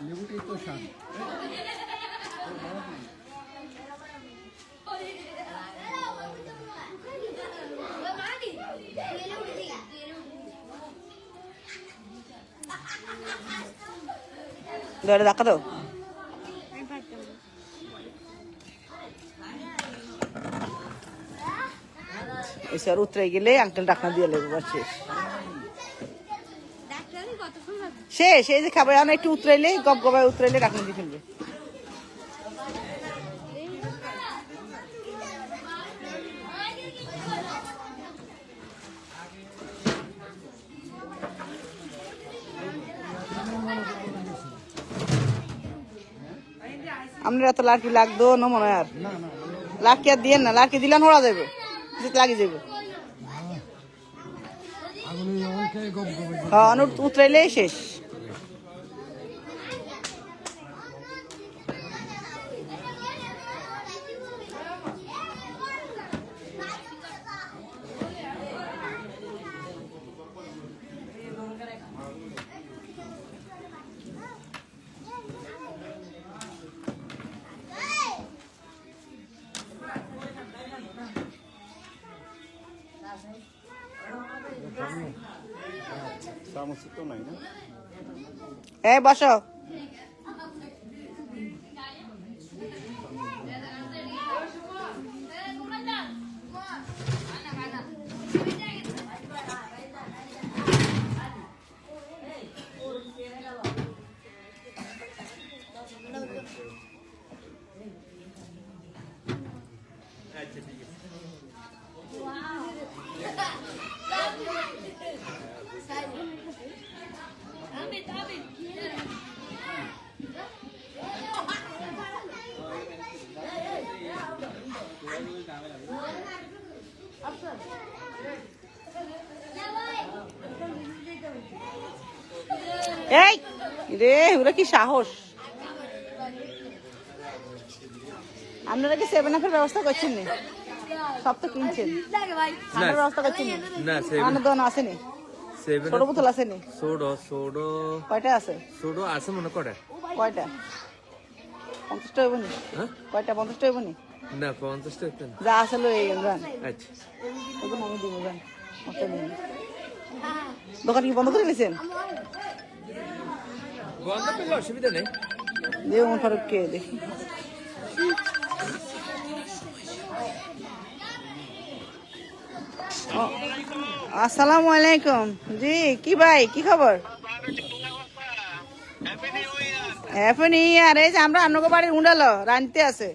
লেবুটাই তো স্বাদ। ধরে দেখা দাও এসে উতরে গেলে আঙ্কেল ডাকনা দিয়ে লেবু শেষ শেষ এই যে খাবার এখন একটু উতরাইলে গপ গপায় উতরাইলে ডাকনা দিয়ে ফেলবে। আপনার এত লাড়কি লাগতো না মনে হয় আর। না আর দিয়ে না লাড়কি দিলে নোড়া যাবে লাগি যাবে হ্যাঁ উতরাইলে শেষ। এই বসো। এই রে ওরা কি সাহস? আপনারা কি সেভেন আপের ব্যবস্থা করছেন নি? সব তো কিনছেন। ঠান্ডার ব্যবস্থা করছেন না? সেভেন দোকান আসেনি সেভেন ছোট বোতল আসেনি সোডো সোডো কয়টা আছে? সোডো আছে মনে করে। কয়টা? পঞ্চাশটা হইব নি? হ্যাঁ? কয়টা? পঞ্চাশটা হইব নি? না পঞ্চাশটা না। যা আসলে এই আচ্ছা। আমি দিব দোকান কি বন্ধ করে দিয়েছেন? বন্ধ পেলে অসুবিধা নেই। দিয়ে উমর ফারুককে দেখি। আসসালামু আলাইকুম। জি কি ভাই কি খবর? হ্যাপি নিউ ইয়ার এই যে আমরা আপনাকে বাড়ির উন্ডালো রানতে আছে।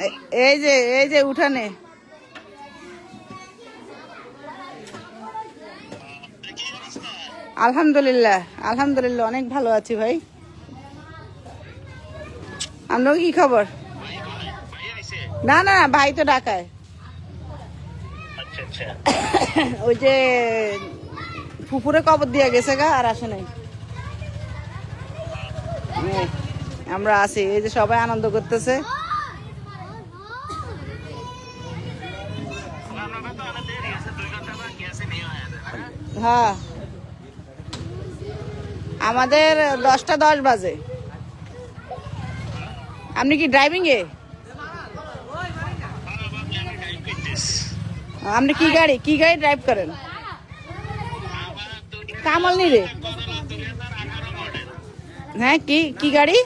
এ- এই যে এই যে উঠানে। আলহামদুলিল্লাহ আলহামদুলিল্লাহ, অনেক ভালো আছি ভাই। আপনার কি খবর? না না, ভাই তো ঢাকায়। ওই যে পুকুরে কবর দিয়ে গেছে গা, আর আসে নাই। আমরা আছি, এই যে সবাই আনন্দ করতেছে। হ্যাঁ। আমাদের দশটা দশ বাজে। আপনি কি ড্রাইভিং এ? আপনি কি গাড়ি? কি গাড়ি ড্রাইভ করেন? কামাল নি রে। হ্যাঁ কি কি গাড়ি?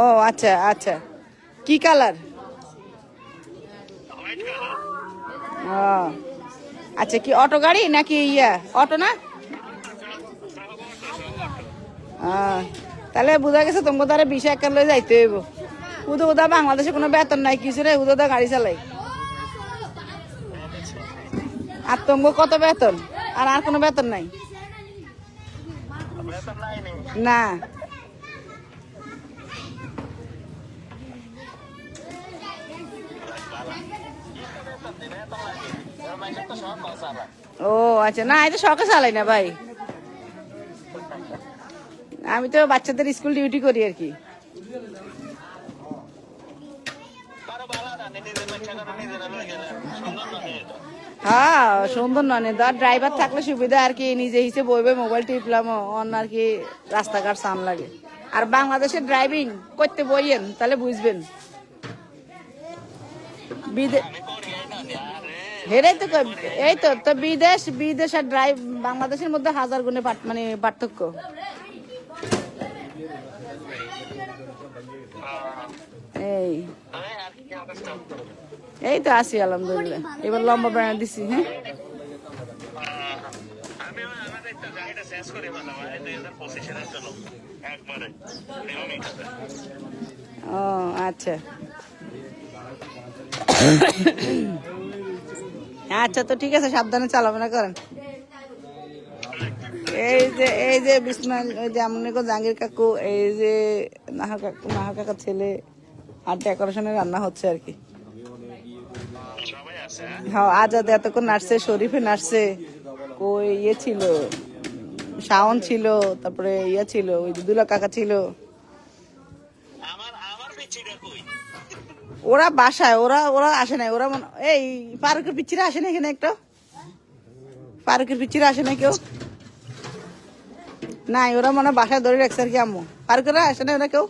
ও আচ্ছা আচ্ছা। কি কালার ও। আচ্ছা কি অটো গাড়ি নাকি ইয়া? অটো না? তাহলে বোঝা গেছে তোমাকে তারা বিশ এক লয়ে যাইতে হইব। উদো উদা বাংলাদেশে কোনো বেতন নাই, কিছু রে উদো গাড়ি চালাই। আর তোমাকে কত বেতন? আর আর কোনো বেতন নাই? না। ও আচ্ছা। না এটা শখে চালাই না ভাই। আমি তো বাচ্চাদের স্কুল ডিউটি করি আর কি। হ্যাঁ সুন্দর নয় ধর ড্রাইভার থাকলে সুবিধা আর কি, নিজে হিসেবে বইবে মোবাইল টিপলাম অন্য আর কি রাস্তাঘাট সাম লাগে। আর বাংলাদেশের ড্রাইভিং করতে বইয়েন, তাহলে বুঝবেন। বিদে হেরাই তো এই তো তো বিদেশ বিদেশ আর ড্রাইভ বাংলাদেশের মধ্যে হাজার গুণে মানে পার্থক্য। এই। এই তো আছি, আলহামদুলিল্লাহ। এবার লম্বা বেড়া দিছি হ্যাঁ? ও আচ্ছা। আচ্ছা তো ঠিক আছে, সাবধানে চালাবেনা করেন। এই যে এই যে বিসমাইল, ওই যে আমনে কো জাহাঙ্গীর কাকু, এই যে নাহর কাকু নাহর কাকার ছেলে, আর ডেকোরেশনের রান্না হচ্ছে আর কি। হ্যাঁ আজাদ এতক্ষণ নাচছে, শরীফে নাচছে। ওই ইয়ে ছিল, শাওন ছিল, তারপরে ইয়ে ছিল, ওই যে দুলা কাকা ছিল। আমার আমার কই? ওরা বাসায়, ওরা ওরা আসে নাই। ওরা এই পার্কের পিচ্ছিরা আসে না এখানে একটা? পার্কের পিচ্ছিরা আসে না কেউ? নাই, ওরা মনে বাসায় ধরে রাখছে আর কি আম্মু। পার্কের আসে না ওরা কেউ?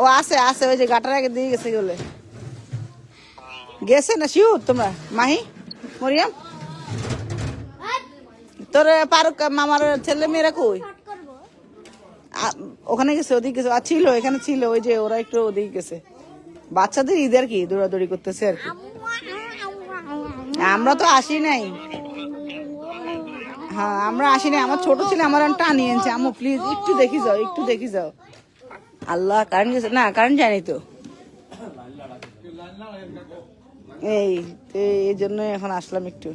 ও আসে আসে ওই যে গাটার আগে দিয়ে গেছে বলে গেছে না শিউ তোমরা? মাহি? মরিয়াম? তোর পারুক মামার ছেলে মেয়েরা কই? ওখানে গেছে, ওদিকে গেছে। আর ছিল, এখানে ছিল, ওই যে ওরা একটু ওদিকে গেছে। বাচ্চাদের ঈদের কি দৌড়াদৌড়ি করতেছে আর কি। আমরা তো আসি নাই। হ্যাঁ আমরা আসি নাই। আমার ছোট ছেলে আমার টানি এনেছে। আমু প্লিজ একটু দেখি যাও, একটু দেখি যাও। আল্লাহ কারেন্ট গেছে না কারেন্ট জানি তো। এই এই জন্য এখন আসলাম একটু।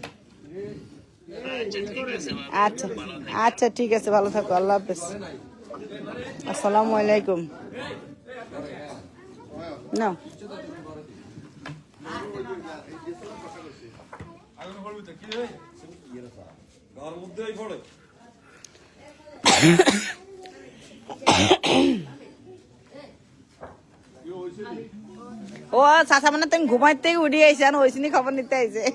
আচ্ছা আচ্ছা ঠিক আছে, ভালো থাকো। আল্লাহ হাফেজ। আসসালামু আলাইকুম। না ও চাচা মানে তুমি ঘুমাইতে উঠে আইসে ওইসিনি খবর নিতে আইছে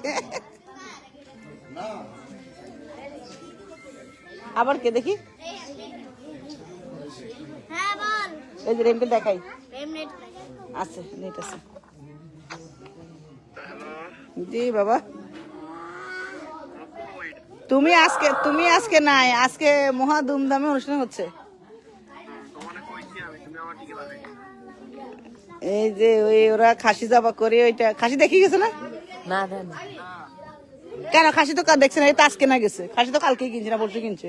আবার কে দেখি? এই যে রেমকে দেখাই। আছে নেট আছে জি বাবা। তুমি আজকে তুমি আজকে নাই আজকে মহা ধুমধামে অনুষ্ঠান হচ্ছে। এই যে ওই ওরা খাসি যাবা করে ওইটা খাসি দেখি গেছে না? না কেন খাসি তো কাল দেখছে না এই তো আজকে না গেছে। খাসি তো কালকে কিনছে না পরশু কিনছে।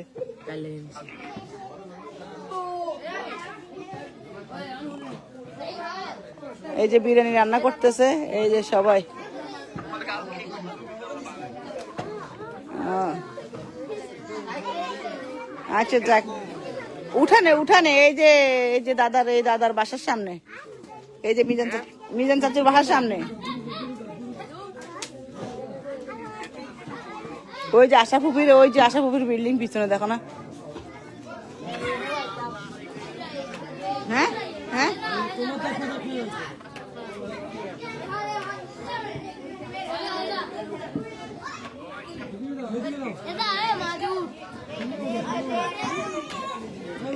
এই যে বিরিয়ানি রান্না করতেছে, এই যে সবাই। আচ্ছা যাক। উঠানে উঠানে, এই যে এই যে দাদার, এই দাদার বাসার সামনে। এই যে মিজান মিজান চাচুর বাসার সামনে। ওই যে আশা ফুপির ওই যে আশা ফুপির বিল্ডিং পিছনে, দেখো না। হ্যাঁ? হ্যাঁ?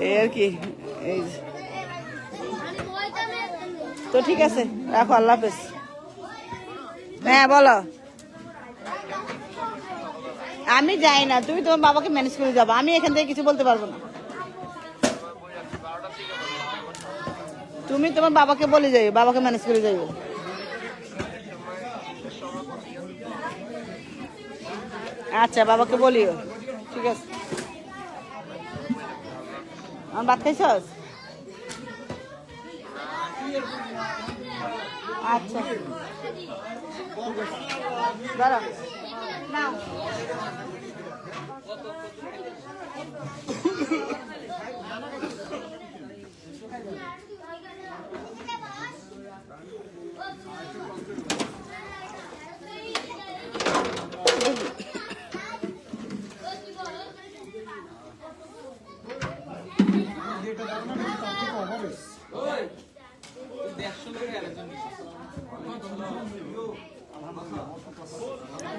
এই আর কি, এই তো ঠিক আছে, রাখো, আল্লাহ হাফেজ। হ্যাঁ বলো। আমি যাই না, তুমি তোমার বাবাকে ম্যানেজ করে যাব, আমি এখান থেকে কিছু বলতে পারব না। তুমি তোমার বাবাকে বলে যাই বাবাকে ম্যানেজ করে যাইও। আচ্ছা বাবাকে বলিও, ঠিক আছে। আমার ভাত খাইছস আচ্ছা ধরো Thank you.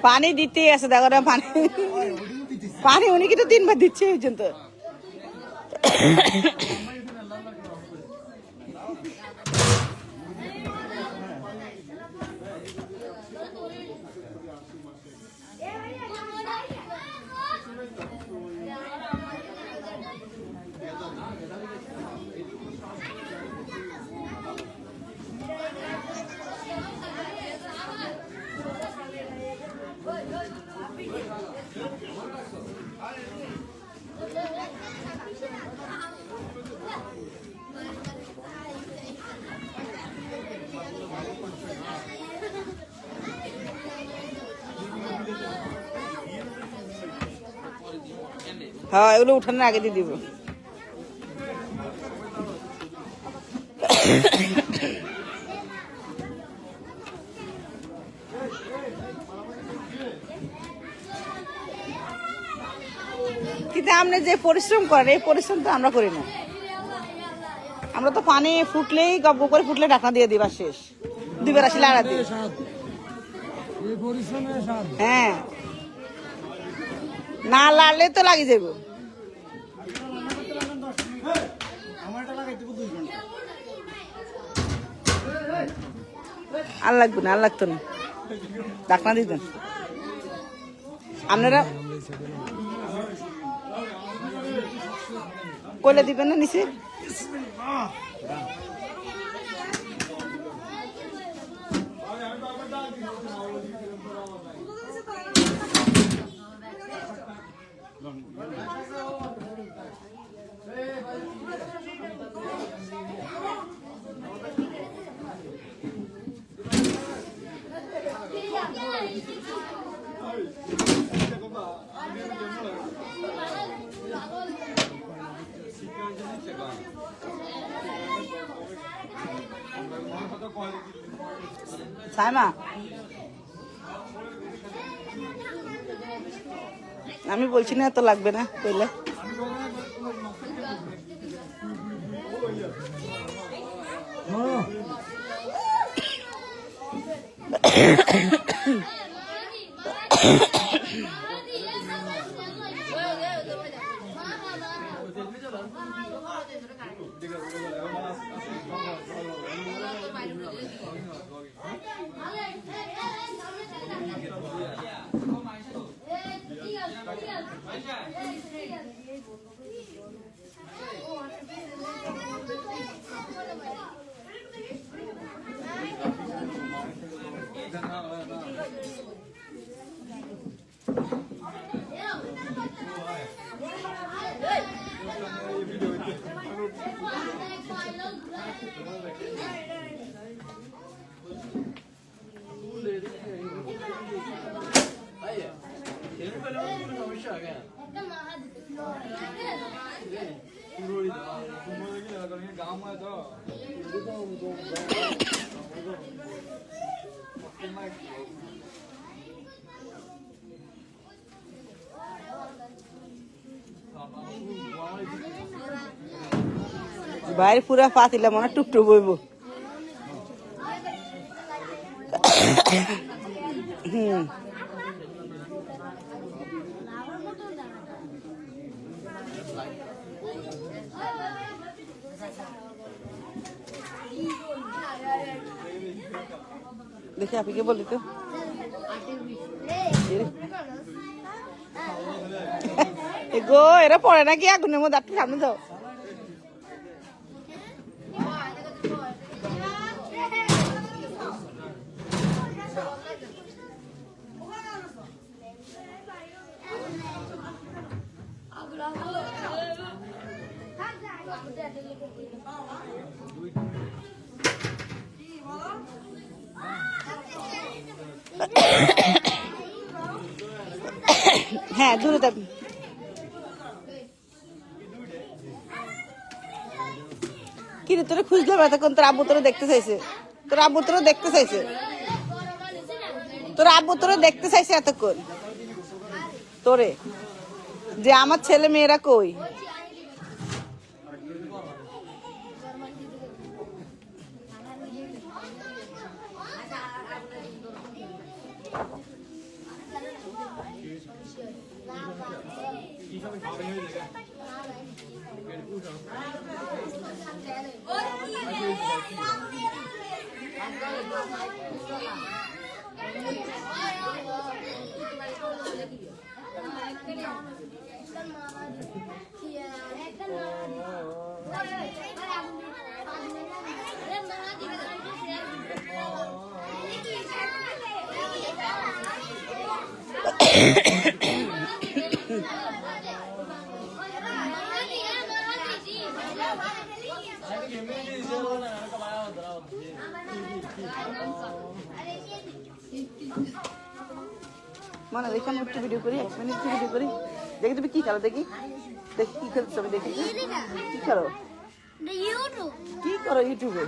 পানি দিতে আছে দেখো না পানি। পানি উনি কিন্তু তিনবার দিচ্ছে এই পর্যন্ত। হ্যাঁ এগুলো উঠানোর আগে দিয়ে দিব। কিন্তু আপনি যে পরিশ্রম করেন এই পরিশ্রম তো আমরা করি না। আমরা তো পানি ফুটলেই গপ্প করে ফুটলে ঢাকনা দিয়ে দিবা শেষ। দুবার আসলে আড়া দিই স্বাদ। হ্যাঁ। না লাড়লে তো লাগি যাব আর লাগবে না, আর লাগতো না। ডাকনা দিতেন আপনারা কইলে দিবেন না নিচে? সাইমা আমি বলছি না এত লাগবে না কইলে। বাইরে পুরা পাতিলা মনে টুকটুক বইব হুম। দেখি আপনি কে বলি তো। গো এরা পড়ে নাকি আগুনের মধ্যে? একটু সামনে যাও হ্যাঁ দূরে থাকবি কি রে, তোরা খুঁজলাম এতক্ষণ, তোর আব্বু তোরা দেখতে চাইছে। তোর আব্বু তোরা দেখতে চাইছে। তোর আব্বু তোরা দেখতে চাইছে এতক্ষণ। তোরে। যে আমার ছেলে মেয়েরা কই? Hehehehe মানে দেখি আমি একটু ভিডিও করি, এক মিনিট ভিডিও করি? দেখি তুমি কি খেলো, দেখি। দেখি কি খেলছো আমি দেখি। কি ইউটিউব কি করো ইউটিউবে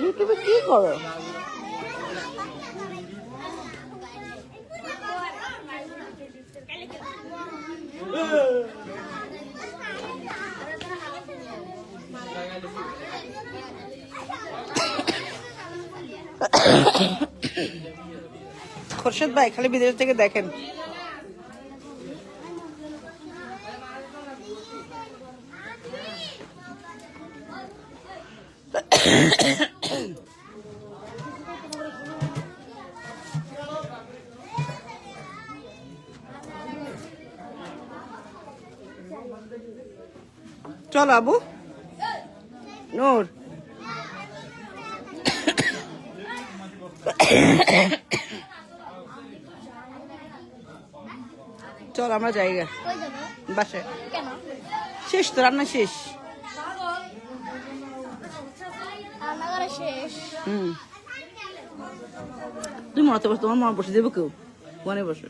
ইউটিউবে কি করো? খোরশেদ ভাই খালি বিদেশ থেকে দেখেন। চল আবু। নূর। চল, আমরা জায়গা বাসে শেষ তো, রান্না শেষ। তুমি মনে তো তোমার মনে বসে, দেবো কেউ? মনে বসো।